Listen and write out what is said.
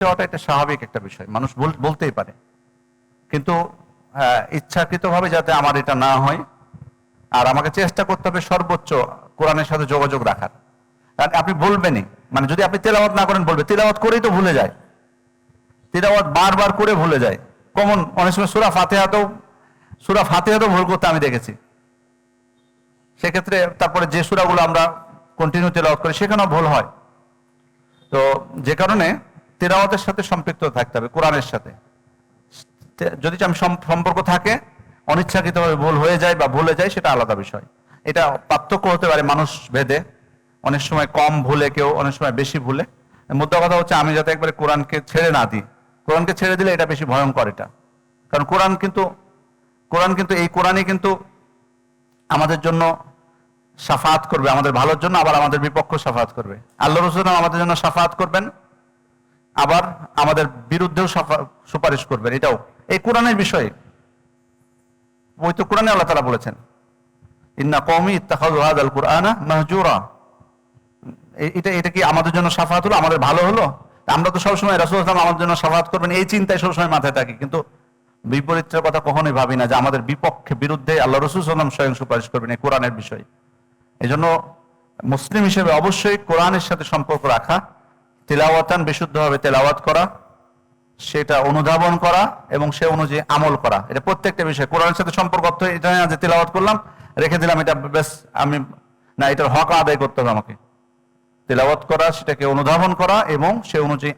হওয়াটা এটা স্বাভাবিক একটা বিষয়। মানুষ বলতেই পারে। কিন্তু আহ, ইচ্ছাকৃতভাবে যাতে আমার এটা না হয় আর আমাকে চেষ্টা করতে হবে সর্বোচ্চ কোরআনের সাথে যোগাযোগ রাখার। কারণ আপনি বলবেনই মানে যদি আপনি তেলাওয়াত না করেন বলবে তেলাওয়াত করেই তো ভুলে যায়। তেলাওয়াত বারবার করে ভুলে যায়। কমন অনেক সময় সুরা ফাতেহাতেও সুরা ফাতেহাতেও ভুল করতে আমি দেখেছি। সেক্ষেত্রে তারপরে যে সুরাগুলো আমরা কন্টিনিউ তেলাওয়াত করি সেখানেও ভুল হয়। তো যে কারণে তেলাওয়াতের সাথে সম্পৃক্ত থাকতে হবে, কোরআনের সাথে। যদি সম্পর্ক থাকে, অনিচ্ছাকৃতভাবে ভুল হয়ে যায় বা ভুলে যায়, সেটা আলাদা বিষয়। এটা পার্থক্য হতে পারে মানুষ ভেদে। অনেক সময় কম ভুলে কেউ, অনেক সময় বেশি ভুলে। মুদ্রা কথা হচ্ছে, আমি যাতে একবারে কোরআনকে ছেড়ে না দিই। কোরআনকে ছেড়ে দিলে এটা বেশি ভয়ঙ্কর এটা। কারণ কোরআন কিন্তু কোরআন কিন্তু, এই কোরআনই কিন্তু আমাদের জন্য সাফাত করবে, আমাদের ভালোর জন্য, আবার আমাদের বিপক্ষ সাফাত করবে। আল্লাহ রসুল আমাদের জন্য সাফাত করবেন। আবার আমাদের বিরুদ্ধেও সুপারিশ করবেন, এটাও। এই কোরআনের বিষয়ে ওই তো কোরআনে আল্লাহ তালা বলেছেন, ইন্না কৌমি ইত্তাখাযু হাযাল কুরআনা মাহজুরা। এটা এটা কি আমাদের জন্য সাফাত হলো? আমাদের ভালো হলো? আমরা তো সবসময় রাসূল আলাইহি আমাদের জন্য সাফাত করবেন, এই চিন্তায় সবসময় মাথায় থাকি। কিন্তু বিপরীতের কথা কখনোই ভাবি না যে আমাদের বিপক্ষে বিরুদ্ধে আল্লাহ রসুল সাল্লাম স্বয়ং সুপারিশ করবেন এই কোরআনের বিষয়। এই জন্য মুসলিম হিসেবে অবশ্যই কোরআনের সাথে সম্পর্ক রাখা তেলাওয়াতান বিশুদ্ধভাবে তেলাওয়াত করা, সেটা অনুধাবন করা এবং সে অনুযায়ী আমল করা। এটা প্রত্যেকটা বিষয়। কোরআনের সাথে সম্পর্ক অর্থ এটা না যে তেলাওয়াত করলাম, রেখে দিলাম, এটা বেশ আমি, না, এটার হক আদায় করতে হবে আমাকে। তেলাওয়াত করা, সেটাকে অনুধাবন করা এবং সে অনুযায়ী